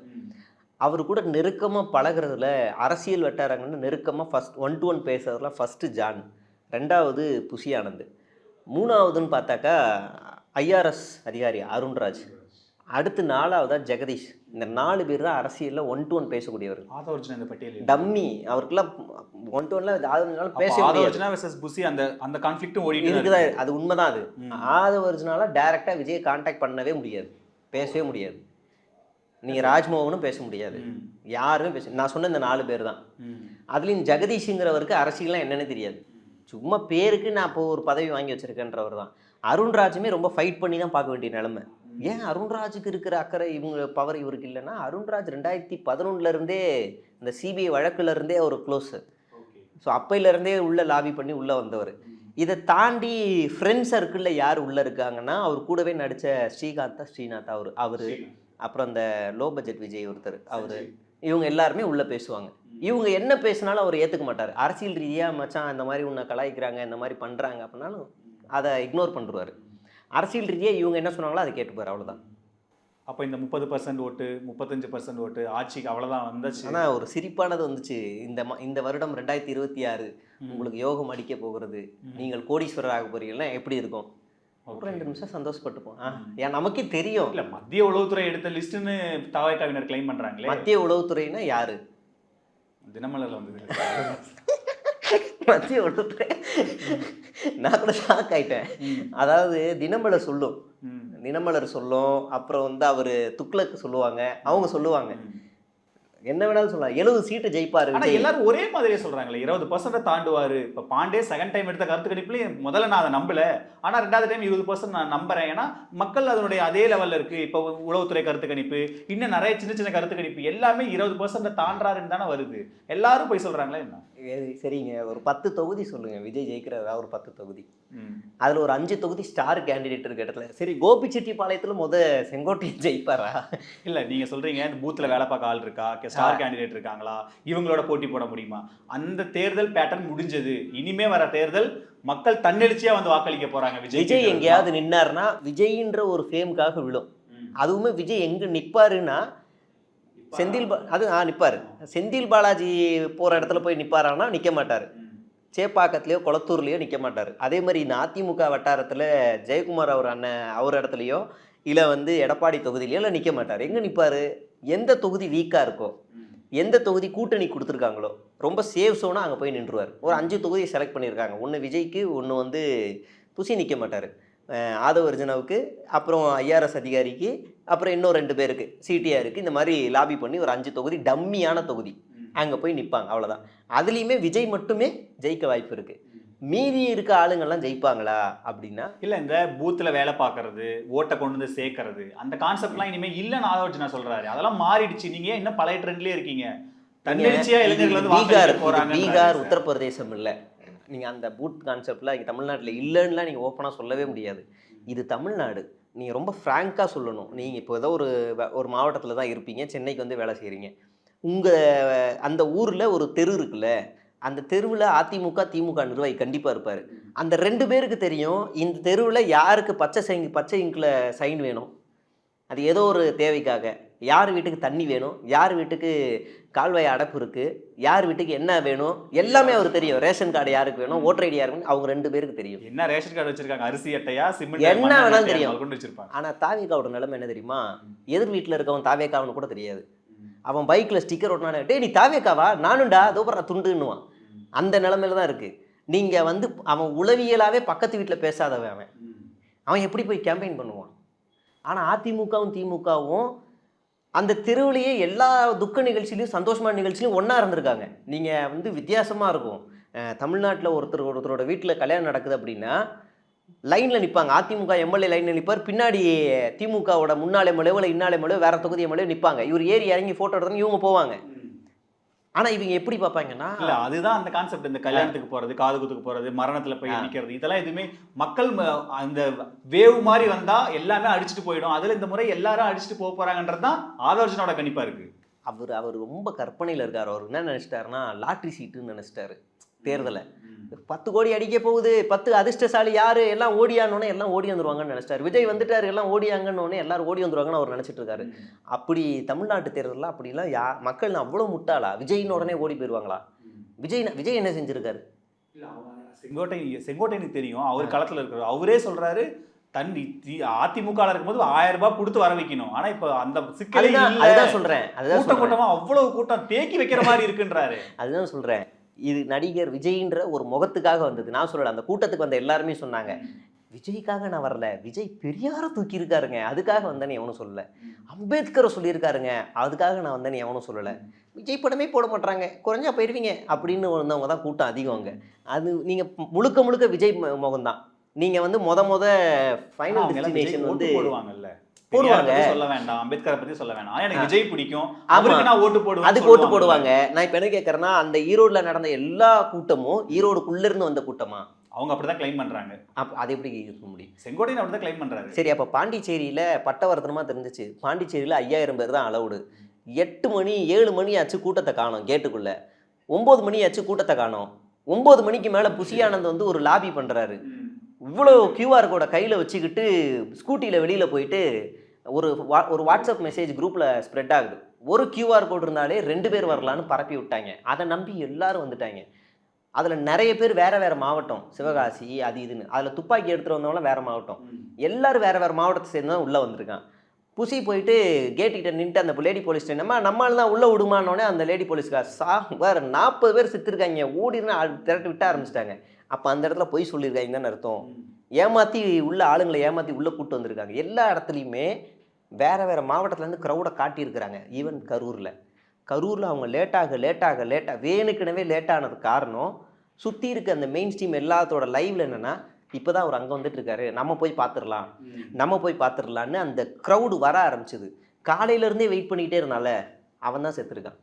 அவர் கூட நெருக்கமாக பழகுறதுல அரசியல் வட்டாரங்கள்னு நெருக்கமாக ஃபஸ்ட் ஒன் டு ஒன் பேசுறதுல ஃபஸ்ட்டு ஜான் ரெண்டாவது புசி ஆனந்த். மூணாவதுன்னு பார்த்தாக்கா ஐஆர்எஸ் அதிகாரி அருண்ராஜ். அடுத்து நாலாவதா ஜெகதீஷ். இந்த நாலு பேர் தான் அரசியலில் ஒன் டு ஒன் பேசக்கூடியவர் ஆதவர்ஜுனா இந்த பட்டியல் டம்மி அவருக்கெல்லாம் ஒன் டு ஒன்ல ஆதவனால பேச முடியாது. ஆதவர்ஜுனா வெர்சஸ் புசி அந்த அந்த கான்ஃப்ளிக்ட்டும் ஓடிட்டு தான் இருக்குதா? இருக்கு. அது உண்மைதான் அது. ஆதவர்ஜுனால டைரெக்டாக விஜய் காண்டாக்ட் பண்ணவே முடியாது. பேசவே முடியாது. நீங்கள் ராஜ்மோகனும் பேச முடியாது. யாருமே பேச நான் சொன்ன இந்த நாலு பேர் தான். அதுலேயும் ஜெகதீஷுங்கிறவருக்கு அரசியல்லாம் என்னன்னு தெரியாது. சும்மா பேருக்கு நான் இப்போ ஒரு பதவி வாங்கி வச்சிருக்கேன்றவர் தான். அருண்ராஜுமே ரொம்ப ஃபைட் பண்ணி தான் பார்க்க வேண்டிய நிலைமை. ஏன் அருண்ராஜுக்கு இருக்கிற அக்கறை இவங்க பவர் இவருக்கு இல்லைன்னா அருண்ராஜ் ரெண்டாயிரத்தி பதினொன்னுல இருந்தே இந்த சிபிஐ வழக்குல இருந்தே அவர் க்ளோஸ் ஸோ அப்பையிலேருந்தே உள்ள லாபி பண்ணி உள்ளே வந்தவர். இதை தாண்டி ஃப்ரெண்ட் சர்க்கிளில் யார் உள்ளே இருக்காங்கன்னா அவர் கூடவே நடித்த ஸ்ரீகாந்தா ஸ்ரீநாத் அவர் அவர். அப்புறம் அந்த லோ பட்ஜெட் விஜய் ஒருத்தர் அவர். இவங்க எல்லாருமே உள்ளே பேசுவாங்க. இவங்க என்ன பேசினாலும் அவர் ஏற்றுக்க மாட்டார். அரசியல் ரீதியாக மச்சான் இந்த மாதிரி உன்னை கலாய்க்கிறாங்க இந்த மாதிரி பண்ணுறாங்க அப்படின்னாலும் அதை இக்னோர் பண்ணுறாரு அரசியல் ரீதியாக இவங்க என்ன சொன்னாங்களோ அதை கேட்டுப்பார் அவ்வளோதான் அப்போ இந்த முப்பது பர்சன்ட் ஓட்டு முப்பத்தஞ்சு பர்சன்ட் ஓட்டு ஆட்சிக்கு அவ்வளவுதான் வந்துச்சு. ஆனால் ஒரு சிரிப்பானது வந்துச்சு. இந்த இந்த வருடம் ரெண்டாயிரத்தி இருபத்தி ஆறு. உங்களுக்கு யோகம் அடிக்க போகிறது. நீங்கள் கோடீஸ்வரர் ஆக போறீங்கன்னா எப்படி இருக்கும்? ஒரு. ரெண்டு நிமிஷம் சந்தோஷப்பட்டுப்போம். ஏன் நமக்கே தெரியும். இல்ல மத்திய உளவுத்துறை எடுத்த லிஸ்ட்னு தாவாய்க்காவினர் கிளைம் பண்றாங்களே. மத்திய உளவுத்துறைனா யாரு? தினமலர்ல வந்தது. மத்திய உளவுத்துறை. நான் கூட ஷாக் ஆயிட்டேன். அதாவது தினமலர் சொல்லும். தினமலர் சொல்லும். அப்புறம் வந்து அவர் துக்ளக் சொல்லுவாங்க. அவங்க சொல்லுவாங்க. என்ன வேணாலும் சொல்லலாம். எழுபது சீட்டு ஜெயிப்பாரு ஆனா. எல்லாரும் ஒரே மாதிரியே சொல்றாங்களே இருபது பர்சன்ட் தாண்டுவாரு. இப்ப பாண்டே செகண்ட் டைம் எடுத்த கருத்து கணிப்புலயும் முதல்ல நான் அதை நம்பல. ஆனா ரெண்டாவது டைம் இருபது பர்சன்ட் நான் நம்புறேன். ஏன்னா மக்கள் அதனுடைய அதே லெவல்ல இருக்கு. இப்ப உளவுத்துறை கருத்து கணிப்பு இன்னும் நிறைய சின்ன சின்ன கருத்து கணிப்பு எல்லாமே இருபது பர்சன்ட் தாண்டாருன்னு தானே வருது. எல்லாரும் போய் சொல்றாங்களே என்ன? சரி, சரிங்க. ஒரு பத்து தொகுதி சொல்லுங்க. விஜய் ஜெயிக்கிறதா ஒரு பத்து தொகுதி. அதுல ஒரு அஞ்சு தொகுதி ஸ்டார் கேண்டிடேட் இருக்க இடத்துல. சரி கோபிச்செட்டிப்பாளையத்துல முத செங்கோட்டையன் ஜெயிப்பாரா? இல்ல நீங்க சொல்றீங்க. இந்த பூத்ல வேலை பார்க்க ஆள் இருக்கா? ஸ்டார் கேண்டிடேட் இருக்காங்களா? இவங்களோட போட்டி போட முடியுமா? அந்த தேர்தல் பேட்டர்ன் முடிஞ்சது. இனிமே வர தேர்தல் மக்கள் தன்னெழுச்சியா வந்து வாக்களிக்க போறாங்க விஜய் விஜய் எங்கேயாவது நின்னாருன்னா விஜய்ன்ற ஒரு ஃபேமுக்காக விழும். அதுவுமே விஜய் எங்க நிப்பாருன்னா செந்தில் பா அது ஆ நிப்பாரு. செந்தில் பாலாஜி போற இடத்துல போய் நிப்பாரானா நிக்க மாட்டாரு. சேப்பாக்கத்துலயோ குளத்தூர்லயோ நிக்க மாட்டாரு. அதே மாதிரி இந்த அதிமுக வட்டாரத்துல ஜெயக்குமார் அவர் அண்ணன் அவர் இடத்துலயோ இல்ல வந்து எடப்பாடி தொகுதியிலயோ இல்ல நிக்க மாட்டாரு. எங்க நிப்பாரு? எந்த தொகுதி வீக்கா இருக்கோ எந்த தொகுதி கூட்டணி கொடுத்துருக்காங்களோ ரொம்ப சேவ் சோனா அங்கே போய் நின்றுவார். ஒரு அஞ்சு தொகுதியை செலக்ட் பண்ணியிருக்காங்க. ஒன்று விஜய்க்கு ஒன்று வந்து புசி நிற்க மாட்டார். ஆதவ அர்ஜுனாவுக்கு அப்புறம் ஐஆர்எஸ் அதிகாரிக்கு அப்புறம் இன்னும் ரெண்டு பேருக்கு சிடிஆருக்கு இந்த மாதிரி லாபி பண்ணி ஒரு அஞ்சு தொகுதி டம்மியான தொகுதி அங்கே போய் நிற்பாங்க அவ்வளோதான் அதுலேயுமே விஜய் மட்டுமே ஜெயிக்க வாய்ப்பு இருக்குது மீதி இருக்க ஆளுங்கள்லாம் ஜெயிப்பாங்களா அப்படின்னா? இல்ல இந்த பூத்துல வேலை பார்க்கறது ஓட்டை கொண்டு வந்து சேர்க்கறது அந்த கான்செப்ட்லாம் இனிமே இல்லைன்னு ஆதவர்ஜுனா சொல்றாரு. அதெல்லாம் மாறிடுச்சு. நீங்க ஏன் இன்னும் பழைய ட்ரெண்ட்லயே இருக்கீங்க? தன்னெழுச்சியா இது இளைஞர்கள் வந்து பீகார் போறாங்க பீகார் உத்தரப்பிரதேசம் இல்லை. நீங்கள் அந்த பூத் கான்செப்ட்லாம் இங்கே தமிழ்நாட்டில் இல்லைன்னுலாம் நீங்கள் ஓப்பனாக சொல்லவே முடியாது. இது தமிழ்நாடு. நீங்கள் ரொம்ப ஃப்ராங்காக சொல்லணும். நீங்கள் இப்போ ஏதோ ஒரு ஒரு மாவட்டத்தில் தான் இருப்பீங்க. சென்னைக்கு வந்து வேலை செய்கிறீங்க உங்கள் அந்த ஊரில் ஒரு தெரு இருக்குல்ல? அந்த தெருவில் அதிமுக திமுக நிர்வாகி கண்டிப்பாக இருப்பார். அந்த ரெண்டு பேருக்கு தெரியும் இந்த தெருவில் யாருக்கு பச்சை சைன் பச்சை இங்கில் சைன் வேணும்? அது ஏதோ ஒரு தேவைக்காக. யார் வீட்டுக்கு தண்ணி வேணும்? யார் வீட்டுக்கு கால்வாய் அடைப்பு இருக்குது யார் வீட்டுக்கு என்ன வேணும்? எல்லாமே அவர் தெரியும். ரேஷன் கார்டு யாருக்கு வேணும்? ஓட்டர் ஐடி யாருக்கு அவங்க ரெண்டு பேருக்கு தெரியும். என்ன ரேஷன் கார்டு வச்சிருக்காங்க? அரிசி அட்டையா சிமெண்ட் என்ன வேணாலும் தெரியும். கொண்டு வச்சிருப்பாங்க. ஆனால் தாவேக்காவோட நிலைமை என்ன தெரியுமா? எதிர் வீட்டில் இருக்கவன் தாவேக்காவனு கூட தெரியாது. அவன் பைக்கில் ஸ்டிக்கர் ஒட்டினானே டேய் நீ தாவேக்காவா நானும்டா. தூப்பரா துண்டுன்னுவான். அந்த நிலமையில தான் இருக்குது நீங்கள் வந்து அவன் உளவியலாகவே பக்கத்து வீட்டில் பேசாதவன் அவன். அவன் எப்படி போய் கேம்பெயின் பண்ணுவான்? ஆனால் அதிமுகவும் திமுகவும் அந்த தெருவுலேயே எல்லா துக்க நிகழ்ச்சியிலையும் சந்தோஷமான நிகழ்ச்சியிலையும் ஒன்றா இருந்திருக்காங்க. நீங்கள் வந்து வித்தியாசமாக இருக்கும். தமிழ்நாட்டில் ஒருத்தர் ஒருத்தரோட வீட்டில் கல்யாணம் நடக்குது அப்படின்னா லைனில் நிற்பாங்க அதிமுக எம்எல்ஏ லைனில் நிற்பார் பின்னாடி திமுகவோட முன்னாள் மலையோ இல்லை இன்னாள் எம்எல்ஏ வேறு தொகுதி எம்எல்ஏ நிற்பாங்க இவர் ஏறி இறங்கி ஃபோட்டோ எடுத்தோன்னு இவங்க போவாங்க. ஆனா இவங்க எப்படி பார்ப்பாங்கன்னா இல்ல அதுதான் அந்த கான்செப்ட் இந்த கல்யாணத்துக்கு போறது காது குத்துக்கு போறது மரணத்துல போய். நிக்கிறது இதெல்லாம் எதுவுமே மக்கள் அந்த வேவ் மாதிரி வந்தா எல்லாமே அடிச்சுட்டு போயிடும். அதுல இந்த முறை எல்லாரும் அடிச்சுட்டு போக போறாங்கன்றது தான் ஆதர்ஷனோட கணிப்பா இருக்கு. அவர் அவர் ரொம்ப கற்பனையில் இருக்கார். அவர் என்ன நினைச்சிட்டாருன்னா லாட்ரி சீட்டுன்னு நினைச்சிட்டாரு. தேர்தலை. பத்து கோடி அடிக்க போகுது. பத்து அதிர்ஷ்டசாலி யாரு? எல்லாம் ஓடியானோடனே எல்லாம் ஓடி வந்துருவாங்கன்னு நினைச்சிட்டாரு. விஜய் வந்துட்டாரு எல்லாம் ஓடியாங்கன்னு எல்லாரும் ஓடி வந்துருவாங்கன்னு அவர் நினைச்சிட்டு இருக்காரு. அப்படி தமிழ்நாட்டு தேர்தலில் அப்படிலாம் யா மக்கள் அவ்வளோ முட்டாளா? விஜய்னு உடனே ஓடி போயிடுவாங்களா விஜய் விஜய் என்ன செஞ்சிருக்காரு? செங்கோட்டை செங்கோட்டையனுக்கு தெரியும். அவர் களத்துல இருக்கிறார் அவரே சொல்றாரு தன் அதிமுக இருக்கும்போது ஆயிரம் ரூபாய் கொடுத்து வர வைக்கணும். ஆனா இப்ப அந்த சிக்கலே அதுதான் சொல்றேன். அதுதான் கூட்டம் கூட்டமா அவ்வளவு கூட்டம் தேக்கி வைக்கிற மாதிரி இருக்குன்றாரு. அதுதான் சொல்றேன். இது நடிகர் விஜய்ன்ற ஒரு முகத்துக்காக வந்தது. நான் சொல்லல அந்த கூட்டத்துக்கு வந்த எல்லாருமே சொன்னாங்க விஜய்க்காக நான் வரல. விஜய் பெரியார தூக்கி இருக்காருங்க. அதுக்காக வந்தேன்னு எவனும் சொல்லல. அம்பேத்கரை சொல்லியிருக்காருங்க. அதுக்காக நான் வந்தேன்னு எவனும் சொல்லல. விஜய் படமே போட மாட்டாங்க குறைஞ்சா போயிருவீங்க. அப்படின்னு வந்தவங்க தான் கூட்டம் அதிகம் அங்க. அது நீங்க முழுக்க முழுக்க விஜய் முகம்தான். நீங்க வந்து முத முத ஃபைனல் டெஸ்டினேஷன் வந்து போடுவாங்கல்ல. போடுவாங்க. சொல்ல வேண்டாம் அம்பேத்கரை பத்தி சொல்ல வேண்டாம். எனக்கு. விஜய் பிடிக்கும். அவருக்கு நான் ஓட்டு போடுவேன் அதுக்கு ஓட்டு போடுவாங்க. நான் இப்ப என்ன கேட்கறேன்னா அந்த ஈரோட்ல நடந்த எல்லா கூட்டமும் ஈரோடுக்குள்ள இருந்து வந்த கூட்டமா? அவங்க அப்படிதான் கிளைம் பண்றாங்க. அப்ப அது எப்படி இருக்க முடியும்? செங்கோட்டையன் அப்படிதான் கிளைம் பண்றாரு. சரி அப்போ பாண்டிச்சேரியில் பட்டவர்த்தனமாக தெரிஞ்சிச்சு. பாண்டிச்சேரியில் ஐயாயிரம் பேர் தான் அலவுடு எட்டு மணி ஏழு மணி ஆச்சு கூட்டத்தை காணோம் கேட்டுக்குள்ள ஒம்பது மணி ஆச்சு கூட்டத்தை காணோம். ஒம்பது மணிக்கு மேலே புசியானந்த் வந்து ஒரு லாபி பண்ணுறாரு இவ்வளோ கியூஆர் கோடை கையில் வச்சுக்கிட்டு ஸ்கூட்டியில் வெளியில் போயிட்டு ஒரு வா ஒரு வாட்ஸ்அப் மெசேஜ் குரூப்பில் ஸ்ப்ரெட் ஆகுது. ஒரு கியூஆர் கோடு இருந்தாலே ரெண்டு பேர் வரலான்னு பரப்பி விட்டாங்க. அதை நம்பி எல்லாரும் வந்துட்டாங்க. அதில் நிறைய பேர் வேற வேற மாவட்டம் சிவகாசி அது இதுன்னு. அதில் துப்பாக்கி எடுத்துகிட்டு வந்தவங்களாம் வேற மாவட்டம். எல்லாரும் வேற வேற மாவட்டத்தை சேர்ந்து தான் உள்ளே வந்திருக்கான். புசி போயிட்டு கேட்டுக்கிட்ட நின்ட்டு அந்த லேடி போலீஸ் நம்ம நம்மளால தான் உள்ளே விடுமானோடனே அந்த லேடி போலீஸ்கார் சா வேறு நாற்பது பேர் செத்துருக்காங்க. ஓடினா திரட்டி விட்ட ஆரம்பிச்சிட்டாங்க. அப்போ அந்த இடத்துல பொய் சொல்லியிருக்காங்க தானே அர்த்தம். ஏமாற்றி உள்ள ஆளுங்களை ஏமாற்றி உள்ளே கூட்டு வந்திருக்காங்க. எல்லா இடத்துலையுமே வேற வேற மாவட்டத்துலேருந்து க்ரௌடை காட்டியிருக்கிறாங்க ஈவன் கரூரில். கரூரில் அவங்க லேட்டாக லேட்டாக லேட்டாக வேணுக்குனவே லேட்டானது காரணம் சுற்றி இருக்க அந்த மெயின் ஸ்ட்ரீம் எல்லாத்தோட லைவ்ல என்னென்னா இப்போ தான் அவர் அங்கே வந்துட்டு இருக்காரு நம்ம போய் பார்த்துடலாம் நம்ம போய் பார்த்துடலான்னு அந்த க்ரௌடு வர ஆரம்பிச்சது. காலையிலேருந்தே வெயிட் பண்ணிக்கிட்டே இருந்தால அவன் தான் செத்துருக்கான்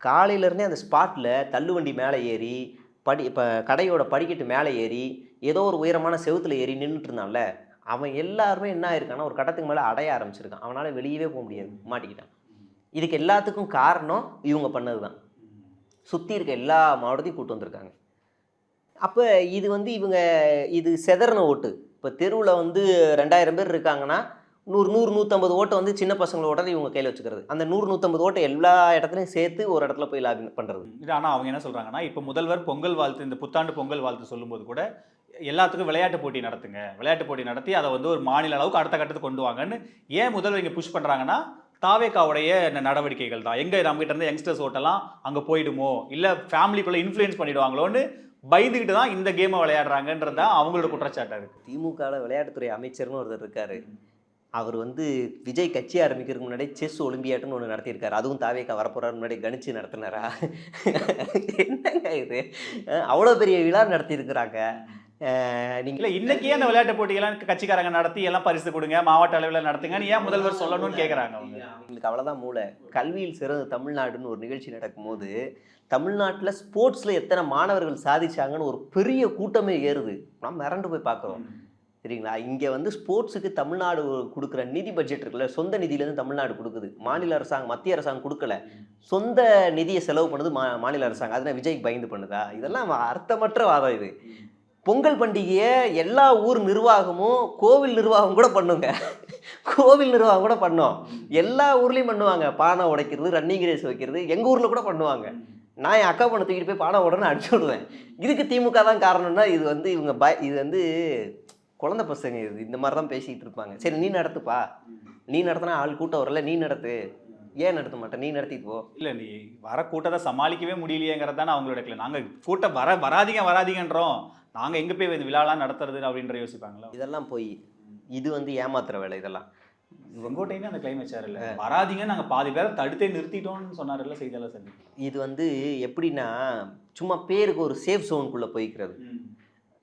காலையிலேருந்தே அந்த ஸ்பாட்டில் தள்ளுவண்டி மேலே ஏறி படி இப்போ கடையோட படிக்கட்டு மேலே ஏறி ஏதோ ஒரு உயரமான செவுத்துல ஏறி நின்றுட்டு இருந்தான்ல அவன் எல்லாருமே என்ன ஆயிருக்கான்னா ஒரு கட்டத்துக்கு மேலே அடைய ஆரம்பிச்சிருக்கான். அவனால் வெளியவே போக முடியாது மாட்டிக்கிட்டான். இதுக்கு எல்லாத்துக்கும் காரணம் இவங்க பண்ணது தான் சுற்றி இருக்க எல்லா மாவட்டத்தையும் கூட்டு வந்திருக்காங்க. அப்போ இது வந்து இவங்க இது செதறின ஓட்டு. இப்போ தெருவில் வந்து ரெண்டாயிரம் பேர் இருக்காங்கன்னா நூறு நூறு நூற்றம்பது ஓட்டை வந்து சின்ன பசங்களோட இவங்க கையில் வச்சுக்கிறது. அந்த நூறு நூற்றம்பது ஓட்டை எல்லா இடத்துலையும் சேர்த்து ஒரு இடத்துல போய் லாபி பண்ணுறது இது ஆனா அவங்க என்ன சொல்றாங்கன்னா இப்போ முதல்வர் பொங்கல் வாழ்த்து இந்த புத்தாண்டு பொங்கல் வாழ்த்து சொல்லும்போது கூட எல்லாத்துக்கும் விளையாட்டு போட்டி நடத்துங்க. விளையாட்டு போட்டி நடத்தி அதை வந்து ஒரு மாநில அளவுக்கு அடுத்த கட்டத்துக்கு கொண்டு வாங்கன்னு ஏன் முதல்வர் இங்கே புஷ் பண்றாங்கன்னா தாவேக்காவுடைய நடவடிக்கைகள் தான். எங்க நம்ம கிட்ட இருந்து யங்ஸ்டர்ஸ் ஓட்டெல்லாம் அங்க போயிடுமோ? இல்ல ஃபேமிலிக்குள்ள இன்ஃப்ளூயன்ஸ் பண்ணிடுவாங்களோன்னு பயந்துகிட்டு தான் இந்த கேமை விளையாடுறாங்கன்றது தான் அவங்களோட குற்றச்சாட்டா இருக்கு. திமுகவில் விளையாட்டுத்துறை அமைச்சர்னு ஒருத்தர் இருக்காரு. அவர் வந்து விஜய் கட்சி ஆரம்பிக்கிறதுக்கு முன்னாடி செஸ் ஒலிம்பியாட்டுன்னு ஒன்று நடத்தியிருக்காரு. அதுவும் தாவேக்கா வரப்போறாரு முன்னாடி கணிச்சு நடத்தினாரா? என்னங்க இது? அவ்வளோ பெரிய விழா நடத்தியிருக்கிறாங்க. அஹ் நீங்க இல்ல இன்னைக்கே அந்த விளையாட்டு போட்டியெல்லாம் கட்சிக்காரங்க நடத்தி எல்லாம் பரிசு கொடுங்க மாவட்ட அளவில் நடத்துங்கன்னு ஏன் முதல்வர் சொல்லணும்னு கேக்குறாங்க அவங்க? அவங்களுக்கு அவ்வளோதான் மூளை. கல்வியில் சிறந்த தமிழ்நாடுன்னு ஒரு நிகழ்ச்சி நடக்கும்போது தமிழ்நாட்டில் ஸ்போர்ட்ஸில் எத்தனை மாணவர்கள் சாதிச்சாங்கன்னு ஒரு பெரிய கூட்டமே ஏறுது. நம்ம மிரண்டு போய் பார்க்குறோம். சரிங்களா இங்கே வந்து ஸ்போர்ட்ஸுக்கு தமிழ்நாடு கொடுக்குற நிதி பட்ஜெட் இருக்குல்ல சொந்த நிதியிலேருந்து தமிழ்நாடு கொடுக்குது. மாநில அரசாங்கம் மத்திய அரசாங்கம் கொடுக்கல. சொந்த நிதியை செலவு பண்ணுது மா மாநில அரசாங்கம். அதனால் விஜய்க்கு பயந்து பண்ணுதா? இதெல்லாம் அர்த்தமற்ற வாதம் இது. பொங்கல் பண்டிகையை எல்லா ஊர் நிர்வாகமும் கோவில் நிர்வாகம் கூட பண்ணுங்க. கோவில் நிர்வாகம் கூட பண்ணோம். எல்லா ஊர்லேயும் பண்ணுவாங்க. பானை உடைக்கிறது ரன்னிங் ரேஸ் வைக்கிறது எங்கள் ஊரில் கூட பண்ணுவாங்க. நான் என் அக்கா பொண்ணை தூக்கிட்டு போய் பானை உடனே அடிச்சு விடுவேன். இதுக்கு திமுக தான் காரணம்னா இது வந்து இவங்க ப இது வந்து குழந்தை பசங்க இது இந்த மாதிரி தான் பேசிக்கிட்டு இருப்பாங்க. சரி நீ நடத்துப்பா. நீ நடத்தினா ஆள் கூட்டம் வரல நீ நடத்து. ஏன் நடத்த மாட்டேன் நீ நடத்திட்டு போ. இல்ல நீ வர கூட்டத்தை சமாளிக்கவே முடியலையேங்கிறது தானே அவங்களோட கிளை நாங்க கூட்டம் வர வராதீங்க வராதீங்கன்றோம். நாங்க எங்க போய் இந்த விழாலாம் நடத்துறது அப்படின்ற யோசிப்பாங்களா? இதெல்லாம் போய் இது வந்து ஏமாத்துற வேலை இதெல்லாம். செங்கோட்டையுமே அந்த கிளைம் வச்சாரு இல்ல. வராதீங்க நாங்க பாதி பேரை தடுத்தே நிறுத்திட்டோம்னு சொன்னாருல்ல செய்தியாளர் சந்திப்பு. இது வந்து எப்படின்னா சும்மா பேருக்கு ஒரு சேஃப் ஜோனுக்குள்ளே போய்க்கிறது.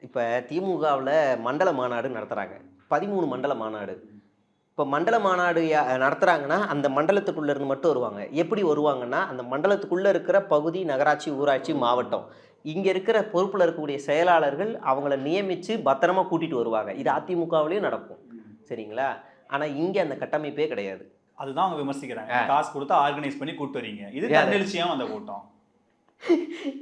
இப்போ திமுகவில் மண்டல மாநாடு நடத்துகிறாங்க பதிமூணு மண்டல மாநாடு. இப்போ மண்டல மாநாடு நடத்துறாங்கன்னா அந்த மண்டலத்துக்குள்ள இருந்து மட்டும் வருவாங்க. எப்படி வருவாங்கன்னா அந்த மண்டலத்துக்குள்ள இருக்கிற பகுதி நகராட்சி ஊராட்சி மாவட்டம். இங்க இருக்கிற பொறுப்புல இருக்கக்கூடிய செயலாளர்கள் அவங்கள நியமிச்சு பத்திரமா கூட்டிட்டு வருவாங்க. இது அதிமுகவிலையும் நடக்கும். சரிங்களா? ஆனா இங்க அந்த கட்டமைப்பே கிடையாது. அதுதான் அவங்க விமர்சிக்கிறாங்க. காசு கொடுத்து ஆர்கனைஸ் பண்ணி கூட்டு வரீங்க. இது யாரு? தன்னெழுச்சியா அந்த கூட்டம்.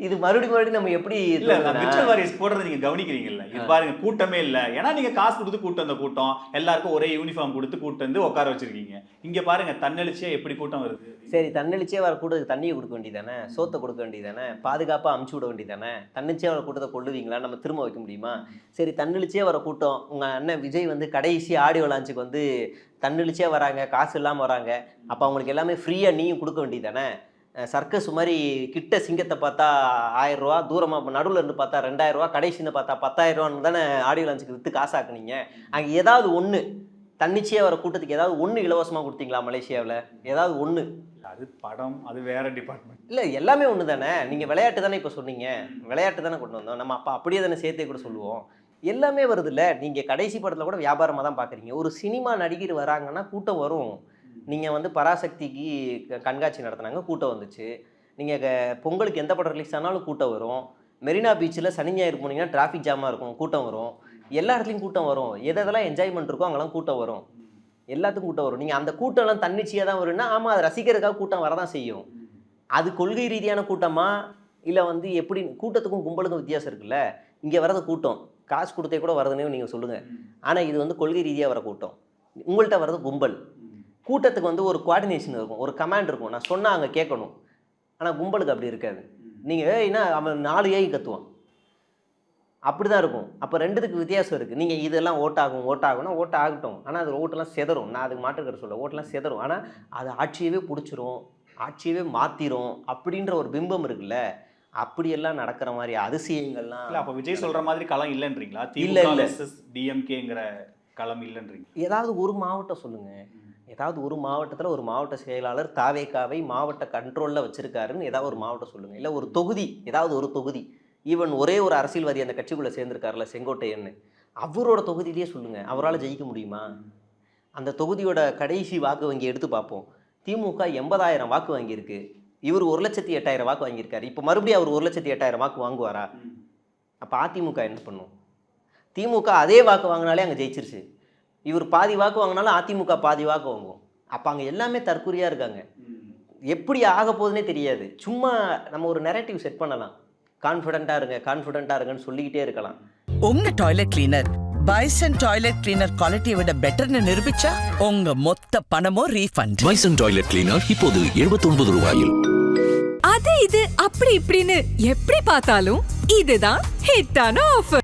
இது மறுபடியும் மறுபடியும் நம்ம எப்படி இல்ல விர்ச்சுவல் வாரியர்ஸ் போடுறது நீங்க கவனிக்கிறீங்கல்ல இது பாருங்க கூட்டமே இல்ல. ஏன்னா நீங்க காசு கொடுத்து கூட்டம் அந்த கூட்டம் எல்லாருக்கும் ஒரே யூனிஃபார்ம் கொடுத்து கூட்டு வந்து உட்கார வச்சிருக்கீங்க. இங்க பாருங்க தன்னெழுச்சியா எப்படி கூட்டம் வருது? சரி தன்னெழுச்சியே வர கூட்டத்துக்கு தண்ணியை கொடுக்க வேண்டியதானே சோத்தை கொடுக்க வேண்டியதானே பாதுகாப்பாக அமுச்சு விட வேண்டியதானே தன்னிச்சையாக வர கூட்டத்தை கொள்ளுவீங்களா நம்ம திரும்ப வைக்க முடியுமா? சரி தன்னெழுச்சியே வர கூட்டம் உங்கள் அண்ணன் விஜய் வந்து கடைசி ஆடியோ லான்ச்சுக்கு வந்து தன்னெழுச்சியாக வராங்க காசு இல்லாமல் வராங்க. அப்போ அவங்களுக்கு எல்லாமே ஃப்ரீயாக நீயும் கொடுக்க வேண்டியதானே சர்க்கஸ் மாதிரி கிட்ட சிங்கத்தை பார்த்தா ஆயிரம் ரூபா தூரமாக நடுவில் இருந்து பார்த்தா ரெண்டாயிரம் ரூபா கடைசின்னு பார்த்தா பத்தாயிரம் ரூபான்னு தானே ஆடியோ லான்ச்சுக்கு விற்று காசாக்குனீங்க. அங்கே ஏதாவது ஒன்று தன்னிச்சையாக வர கூட்டத்துக்கு ஏதாவது ஒன்று இலவசமாக கொடுத்தீங்களா மலேசியாவில்? ஏதாவது ஒன்று அது படம் அது வேற டிபார்ட்மெண்ட் இல்லை எல்லாமே ஒன்று தானே. நீங்கள் விளையாட்டு தானே இப்போ சொன்னீங்க. விளையாட்டு தானே கொண்டு வந்தோம். நம்ம அப்போ அப்படியே தானே சேர்த்தே கூட சொல்லுவோம். எல்லாமே வருதுல்ல. நீங்கள் கடைசி படத்தில் கூட வியாபாரமாக தான் பார்க்குறீங்க ஒரு சினிமா நடிகர் வராங்கன்னா கூட்டம் வரும். நீங்கள் வந்து பராசக்திக்கு க- கண்காட்சி நடத்துனாங்க கூட்டம் வந்துச்சு. நீங்கள் பொங்கலுக்கு எந்த படம் ரிலீஸ் ஆனாலும் கூட்டம் வரும். மெரினா பீச்சில் சனி ஞாயிறு போனீங்கன்னா டிராஃபிக் ஜாமாக இருக்கும் கூட்டம் வரும். எல்லா இடத்துலையும் கூட்டம் வரும். எதெல்லாம் என்ஜாய்மெண்ட் இருக்கோ அங்கெல்லாம் கூட்டம் வரும். எல்லாத்துக்கும் கூட்டம் வரும். நீங்கள் அந்த கூட்டம்லாம் தன்னிச்சையாக தான் வரும்னா ஆமாம் அதை ரசிக்கிறதுக்காக கூட்டம் வரதான் செய்யும். அது கொள்கை ரீதியான கூட்டமாக இல்லை வந்து எப்படி கூட்டத்துக்கும் கும்பலுக்கும் வித்தியாசம் இருக்குல்ல? இங்கே வர்றது கூட்டம். காசு கொடுத்தே கூட வரதுன்னு நீங்கள் சொல்லுங்கள் ஆனால் இது வந்து கொள்கை ரீதியாக வர கூட்டம். உங்கள்கிட்ட வர்றது கும்பல். கூட்டத்துக்கு வந்து ஒரு கோஆர்டினேஷன் இருக்கும் ஒரு கமாண்ட் இருக்கும். நான் சொன்னால் அங்கே கேட்கணும். ஆனால் கும்பலுக்கு அப்படி இருக்காது. நீங்கள் ஏன்னா அவன் நாலு ஏய் கத்துவான். அப்படி தான் இருக்கும். அப்போ ரெண்டுத்துக்கு வித்தியாசம் இருக்குது நீங்கள் இதெல்லாம் ஓட்டாகும் ஓட்டாகும்னா ஓட்ட ஆகட்டும். ஆனால் அது ஓட்டெல்லாம் செதறும். நான் அதுக்கு மாற்றுக்கிற சொல்ல ஓட்டெல்லாம் செதறும். ஆனால் அது ஆட்சியவே பிடிச்சிரும் ஆட்சியவே மாற்றிரும் அப்படின்ற ஒரு பிம்பம் இருக்குல்ல அப்படியெல்லாம் நடக்கிற மாதிரி அதிசயங்கள்லாம் இல்ல அப்ப விஜய் சொல்ற மாதிரி களம் இல்லன்றீங்களா? இல்ல, இல்ல. டிஎம்கேங்கிற களம் இல்லன்றீங்க. ஏதாவது ஒரு மாவட்டம் சொல்லுங்கள் ஏதாவது ஒரு மாவட்டத்தில் ஒரு மாவட்ட செயலாளர் தாவேக்காவை மாவட்ட கண்ட்ரோலில் வச்சுருக்காருன்னு ஏதாவது ஒரு மாவட்டம் சொல்லுங்கள் இல்லை ஒரு தொகுதி ஏதாவது ஒரு தொகுதி. ஈவன் ஒரே ஒரு அரசியல்வாதி அந்த கட்சிக்குள்ளே சேர்ந்துருக்காருல செங்கோட்டையன்னு. அவரோட தொகுதியிலேயே சொல்லுங்கள் அவரால் ஜெயிக்க முடியுமா? அந்த தொகுதியோட கடைசி வாக்கு வங்கி எடுத்து பார்ப்போம். திமுக எண்பதாயிரம் வாக்கு வாங்கியிருக்கு. இவர் ஒரு லட்சத்தி எட்டாயிரம் வாக்கு வாங்கியிருக்காரு. இப்போ மறுபடியும் அவர் ஒரு லட்சத்தி எட்டாயிரம் வாக்கு வாங்குவாரா? அப்போ அதிமுக என்ன பண்ணும்? திமுக அதே வாக்கு வாங்கினாலே அங்கே ஜெயிச்சிருச்சு. இவர் பாதி வாக்கு வாங்கினாலும் அதிமுக பாதி வாக்கு வாங்கும் அப்போ அங்கே எல்லாமே தற்குறியாக இருக்காங்க. எப்படி ஆக போகுதுன்னே தெரியாது. சும்மா நம்ம ஒரு நெரேட்டிவ் செட் பண்ணலாம். கான்ஃபிடென்ட்டாக இருங்க கான்ஃபிடென்ட்டாக இருங்கன்னு சொல்லிக்கிட்டே இருக்கலாம். உங்க toilet cleaner Bison toilet cleaner குவாலிட்டியை விட பெட்டர்னு நிரூபிச்சா உங்க மொத்த பணமும் ரீஃபண்ட் பைசன் டாய்லெட் கிளீனர் இப்போது 79 ரூபாயில். அது இது அப்படி இப்படின்னு எப்படி பார்த்தாலும் இதுதான் ஹிட்டான ஆஃபர்